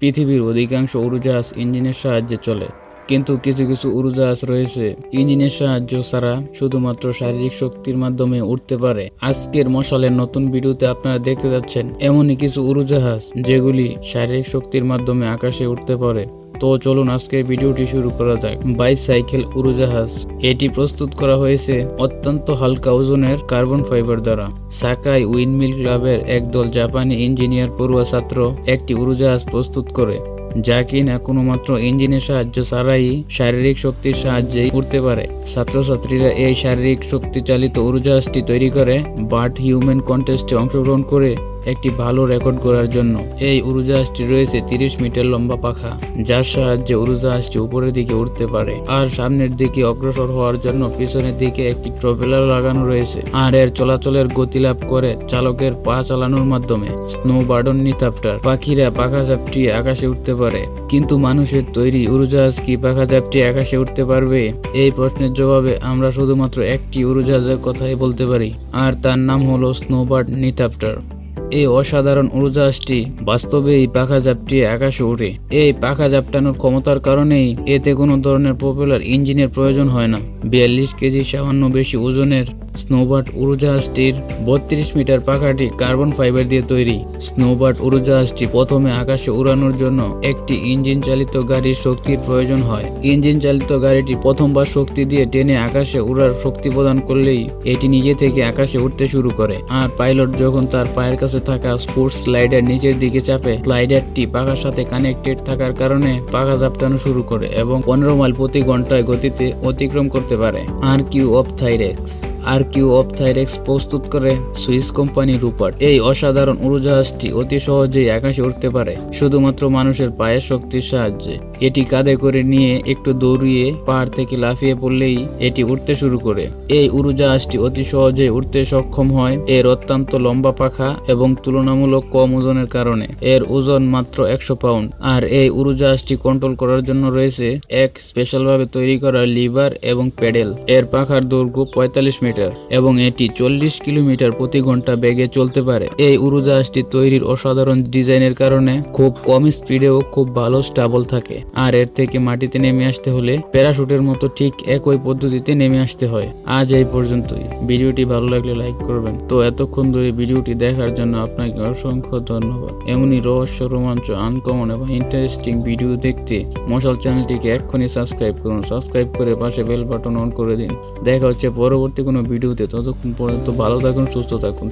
পৃথিবীর অধিকাংশ উড়োজাহাজ ইঞ্জিনের সাহায্যে চলে, কিন্তু কিছু কিছু উড়োজাহাজ রয়েছে ইঞ্জিনের সাহায্য ছাড়া শুধুমাত্র শারীরিক শক্তির মাধ্যমে উঠতে পারে। আজকের মশালের নতুন ভিডিওতে আপনারা দেখতে যাচ্ছেন এমনই কিছু উড়োজাহাজ যেগুলি শারীরিক শক্তির মাধ্যমে আকাশে উঠতে পারে। তো চলুন আজকের ভিডিওটি শুরু করা যাক। বাইসাইকেল উড়োজাহাজ। এটি প্রস্তুত করা হয়েছে অত্যন্ত হালকা ওজনের কার্বন ফাইবার দ্বারা। সাকাই উইন্ডমিল ক্লাবের একদল জাপানি ইঞ্জিনিয়ার পড়ুয়া ছাত্র একটি উড়োজাহাজ প্রস্তুত করে, যা কিনা কোনো মাত্র ইঞ্জিনের সাহায্য ছাড়াই শারীরিক শক্তির সাহায্যেই উঠতে পারে। ছাত্রছাত্রীরা এই শারীরিক শক্তি চালিত উড়োজাহাজটি তৈরি করে বাট হিউম্যান কন্টেস্টে অংশগ্রহণ করে একটি ভালো রেকর্ড করার জন্য। এই উড়োজাহাজটি রয়েছে তিরিশ মিটার লম্বা পাখা, যার সাহায্যে উড়োজাহাজটি উপরের দিকে উঠতে পারে আর সামনের দিকে অগ্রসর হওয়ার জন্য পিছনের দিকে একটি প্রপেলার লাগানো রয়েছে আর এর চলাচলের গতি লাভ করে চালকের পা চালানোর মাধ্যমে স্নো বার্ডন নিতাপ্টার পাখিরা পাখা ঝাপটিয়ে আকাশে উঠতে পারে, কিন্তু মানুষের তৈরি উড়োজাহাজ কি পাখা ঝাপটিয়ে আকাশে উঠতে পারবে? এই প্রশ্নের জবাবে আমরা শুধুমাত্র একটি উড়োজাহাজের কথাই বলতে পারি, আর তার নাম হলো স্নোবার্ড নিতাপ্টার এই অসাধারণ উড়োজাহাজটি বাস্তবে এই পাখা ঝাপটিয়ে আকাশে ওঠে। এই পাখা ঝাপটানোর ক্ষমতার কারণেই এতে কোনো ধরনের পপুলার ইঞ্জিনের প্রয়োজন হয় না। বিয়াল্লিশ কেজি সামান্য বেশি ওজনের স্নোবার্ড উড়োজাহাজটির বত্রিশ মিটার পাখাটি কার্বন ফাইবার দিয়ে তৈরি। স্নোবার্ড উড়োজাহাজটি প্রথমে আকাশে উড়ানোর জন্য একটি ইঞ্জিন চালিত গাড়ির শক্তির প্রয়োজন হয়। ইঞ্জিন চালিত গাড়িটি প্রথমবার শক্তি দিয়ে টেনে আকাশে উড়ার শক্তি প্রদান করলেই এটি নিজে থেকে আকাশে উঠতে শুরু করে। আর পাইলট যখন তার পায়ের কাছে থাকা স্পোর্টস স্লাইডার নিচের দিকে চাপে, স্লাইডারটি পাখার সাথে কানেক্টেড থাকার কারণে পাখা ঝাপটানো শুরু করে এবং পনেরো মাইল প্রতি ঘন্টায় গতিতে অতিক্রম করতে পারে। R Q of Thyrex. R Q of Thyrex প্রস্তুত করে সুইস কোম্পানি রুপার্ট। এই অসাধারণ উড়োজাহাজটি অতি সহজেই আকাশে উঠতে পারে, শুধুমাত্র মানুষের পায়ের শক্তির সাহায্যে। এটি কাঁধে করে নিয়ে একটু দৌড়িয়ে পাহাড় থেকে লাফিয়ে পড়লেই এটি উঠতে শুরু করে। এই উড়োজাহাজটি অতি সহজে উঠতে সক্ষম হয়। এর অত্যন্ত লম্বা পাখা এবং তুলনামূলক কম ওজনের কারণে। এর ওজন মাত্র একশো পাউন্ড। আর এই উড়োজাহাজটি কন্ট্রোল করার জন্য রয়েছে এক স্পেশালভাবে তৈরি করা লিভার এবং প্যাডেল। এর পাখার দৈর্ঘ্য পঁয়তাল্লিশ মিটার। এবং এটি চল্লিশ কিলোমিটার প্রতি ঘণ্টা বেগে চলতে পারে। এই উড়োজাহাজটি তৈরির অসাধারণ ডিজাইনের কারণে খুব কম স্পিডেও খুব ভালো স্টাবল থাকে। আর এর থেকে মাটিতে নেমে আসতে হলে প্যারাশুটের মতো ঠিক একই পদ্ধতিতে নেমে আসতে হয়। আজ এই পর্যন্তই। ভিডিওটি ভালো লাগলে লাইক করবেন। তো এতক্ষণ ধরে ভিডিওটি দেখার জন্য আপনাকে অসংখ্য ধন্যবাদ। এমনই রহস্য, রোমাঞ্চ আনকমন এবং ইন্টারেস্টিং ভিডিও দেখতে মশাল চ্যানেলটিকে এক্ষুনি সাবস্ক্রাইব করুন। সাবস্ক্রাইব করে পাশে বেল বাটন অন করে দিন। দেখা হচ্ছে পরবর্তী কোনো ভিডিওতে ততক্ষণ পর্যন্ত ভালো থাকুন সুস্থ থাকুন।